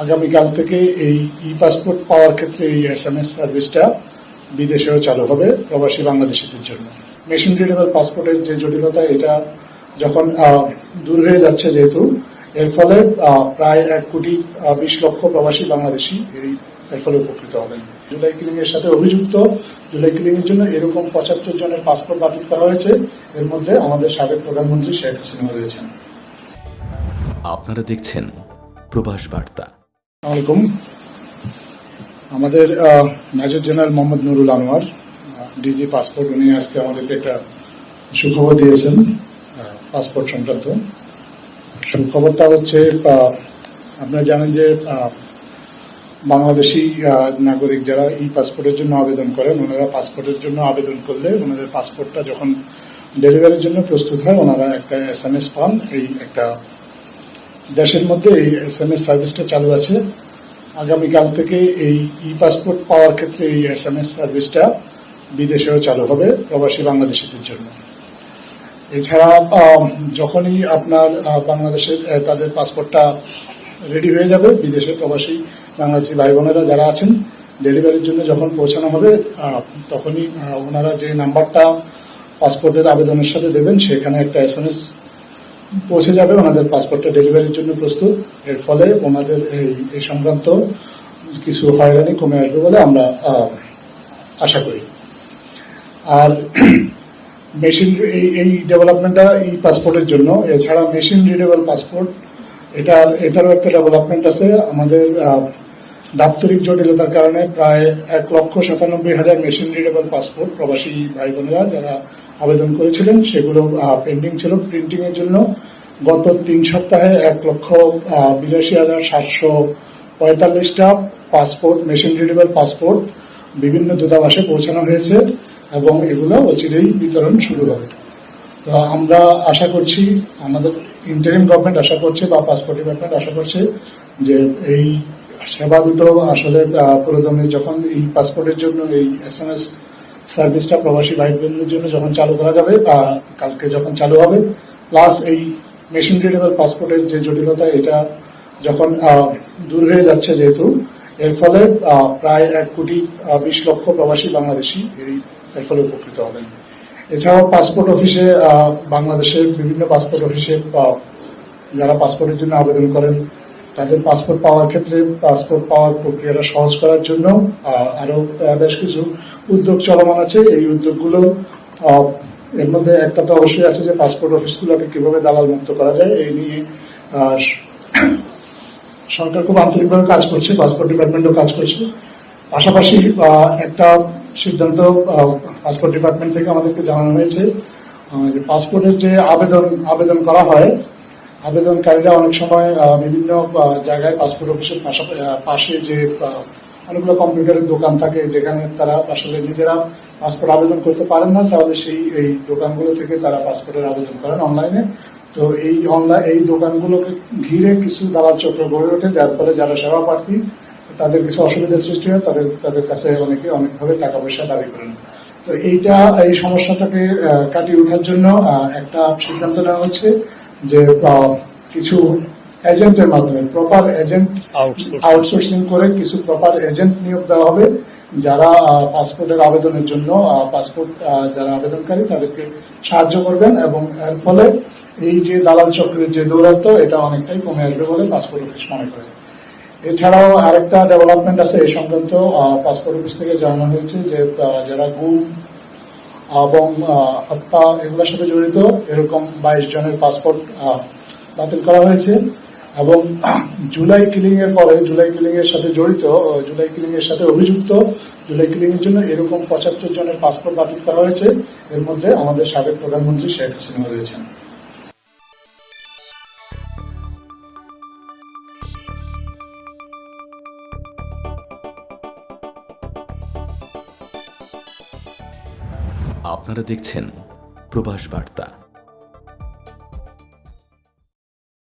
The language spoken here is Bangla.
আগামীকাল থেকে এই ই পাসপোর্ট পাওয়ার ক্ষেত্রে এই এস এম এস সার্ভিসটা বিদেশেও চালু হবে, প্রবাসী বাংলাদেশিদের জন্য। মেশিন রিডেবল পাসপোর্টের যে জটিলতা, এটা যখন দূর হয়ে যাচ্ছে যেহেতু, এর ফলে প্রায় এক কোটি বিশ লক্ষ প্রবাসী বাংলাদেশি এই, এর ফলে উপকৃত হবেন। জুলাই কিলিং এর সাথে অভিযুক্ত, জুলাই কিলিং এর জন্য এরকম পঁচাত্তর জনের পাসপোর্ট বাতিল করা হয়েছে। এর মধ্যে আমাদের সাবেক প্রধানমন্ত্রী শেখ হাসিনা রয়েছেন। আপনারা দেখছেন প্রবাস বার্তা। আমাদের major general Mohammad Nurul Anwar DG passport, উনি আজকে আমাদেরকে একটা সুখবর দিয়েছেন পাসপোর্ট সংক্রান্ত। সুখবরটা হচ্ছে আপনারা জানেন যে বাংলাদেশি নাগরিক যারা ই পাসপোর্টের জন্য আবেদন করেন, ওনারা পাসপোর্টের জন্য আবেদন করলে ওনাদের পাসপোর্টটা যখন ডেলিভারির জন্য প্রস্তুত হয়, ওনারা একটা এস এম এস পান, এই একটা দেশের মধ্যে এই এস এম এস সার্ভিসটা চালু আছে। আগামীকাল থেকে এই ই পাসপোর্ট পাওয়ার ক্ষেত্রে এই এস এম এস সার্ভিসটা বিদেশেও চালু হবে, প্রবাসী বাংলাদেশিদের জন্য। এছাড়া যখনই আপনার বাংলাদেশের তাদের পাসপোর্টটা রেডি হয়ে যাবে, বিদেশের প্রবাসী বাংলাদেশি ভাই বোনেরা যারা আছেন ডেলিভারির জন্য যখন পৌঁছানো হবে তখনই ওনারা যে নাম্বারটা পাসপোর্টের আবেদনের সাথে দেবেন, সেখানে একটা এস এম এস পৌঁছে যাবে, ওনাদের পাসপোর্টটা ডেলিভারির জন্য প্রস্তুত। এর ফলে ওনাদের এই সংক্রান্ত কিছু হয়রানি কমে আসবে বলে আমরা আশা করি। আর মেশিন এই ডেভেলপমেন্টটা এই পাসপোর্টের জন্য। এছাড়া মেশিন রিডেবল পাসপোর্ট এটার, এটারও একটা ডেভেলপমেন্ট আছে। আমাদের দাপ্তরিক জটিলতার কারণে প্রায় এক লক্ষ সাতানব্বই হাজার মেশিন রিডেবল পাসপোর্ট প্রবাসী ভাই বোনেরা যারা আবেদন করেছিলেন সেগুলো পেন্ডিং ছিল। প্রিন্টিং এর জন্য গত তিন সপ্তাহে এক লক্ষ বিরাশি হাজার সাতশো পঁয়তাল্লিশটা পাসপোর্ট মেশিন রিডেবল পাসপোর্ট বিভিন্ন দূতাবাসে পৌঁছানো হয়েছে এবং এগুলো অচিরেই বিতরণ শুরু হবে। তো আমরা আশা করছি আমাদের ইন্টারিম গভর্নমেন্ট আশা করছে বা পাসপোর্ট ডিপার্টমেন্ট আশা করছে যে এই সেবা দুটো আসলে আহ, পুরোদমে যখন এই পাসপোর্টের জন্য এই এস এম এস সার্ভিসটা প্রবাসী ভাই বোনদের জন্য যখন চালু করা যাবে বা কালকে যখন চালু হবে। প্লাস এই মেশিন রিডেবল পাসপোর্টের যে জটিলতা এটা যখন দূর হয়ে যাচ্ছে যেহেতু এর ফলে প্রায় এক কোটি বিশ লক্ষ প্রবাসী বাংলাদেশি এই এর ফলে উপকৃত হবেন। এছাড়াও পাসপোর্ট অফিসে বাংলাদেশের বিভিন্ন পাসপোর্ট অফিসে যারা পাসপোর্টের জন্য আবেদন করেন তাদের পাসপোর্ট পাওয়ার ক্ষেত্রে পাসপোর্ট পাওয়ার প্রক্রিয়াটা সহজ করার জন্য আহ, আরও বেশ কিছু উদ্যোগ চলমান আছে। এই উদ্যোগগুলো এর মধ্যে একটা তো অবশ্যই আছে যে পাসপোর্ট অফিসগুলোকে কীভাবে দালাল মুক্ত করা যায়, এই নিয়ে সরকার খুব আন্তরিকভাবে কাজ করছে পাসপোর্ট ডিপার্টমেন্টও কাজ করছে। পাশাপাশি একটা সিদ্ধান্ত পাসপোর্ট ডিপার্টমেন্ট থেকে আমাদেরকে জানানো হয়েছে যে পাসপোর্টের যে আবেদন আবেদন করা হয়, আবেদনকারীরা অনেক সময় বিভিন্ন জায়গায় পাসপোর্ট অফিসের পাশে যে অনেকগুলো কম্পিউটারের দোকান থাকে যেখানে তারা আসলে নিজেরা পাসপোর্ট আবেদন করতে পারেন না, তাহলে সেই এই দোকানগুলো থেকে তারা পাসপোর্টের আবেদন করেন অনলাইনে। তো এই অনলাইন এই দোকানগুলোকে ঘিরে কিছু দালাল চক্র গড়ে ওঠে, যার ফলে যারা সেবা প্রার্থী, তাদের কিছু অসুবিধার সৃষ্টি হয়, তাদের তাদের কাছে অনেকে অনেকভাবে টাকা পয়সা দাবি করেন। তো এইটা, এই সমস্যাটাকে কাটিয়ে ওঠার জন্য একটা সিদ্ধান্ত নেওয়া হচ্ছে যে কিছু এজেন্টের মাধ্যমে প্রপার এজেন্ট আউটসোর্সিং করে কিছু প্রপার এজেন্ট নিয়োগ দেওয়া হবে। যারা পাসপোর্টের আবেদনের জন্য পাসপোর্ট যারা আবেদনকারী তাদেরকে সাহায্য করবেন এবং এর ফলে এই যে দালাল চক্রের যে দৌরাত্ম এটা অনেকটাই কমে আসবে বলে পাসপোর্ট অফিস মনে করে। এছাড়াও আরেকটা ডেভেলপমেন্ট আছে এই সংক্রান্ত পাসপোর্ট অফিস থেকে জানানো হয়েছে যে যারা গুম এবং হত্যা এগুলোর সাথে জড়িত এরকম বাইশ জনের পাসপোর্ট বাতিল করা হয়েছে। এবং জুলাই কিলিং এর পরে, জুলাই কিলিং এর সাথে জড়িত জুলাই কিলিং এর সাথে অভিযুক্ত, জুলাই কিলিং এর জন্য এরকম পঁচাত্তর জনের পাসপোর্ট বাতিল করা হয়েছে। এর মধ্যে আমাদের সাবেক প্রধানমন্ত্রী শেখ হাসিনা রয়েছেন। আপনারা দেখছেন প্রবাস বার্তা।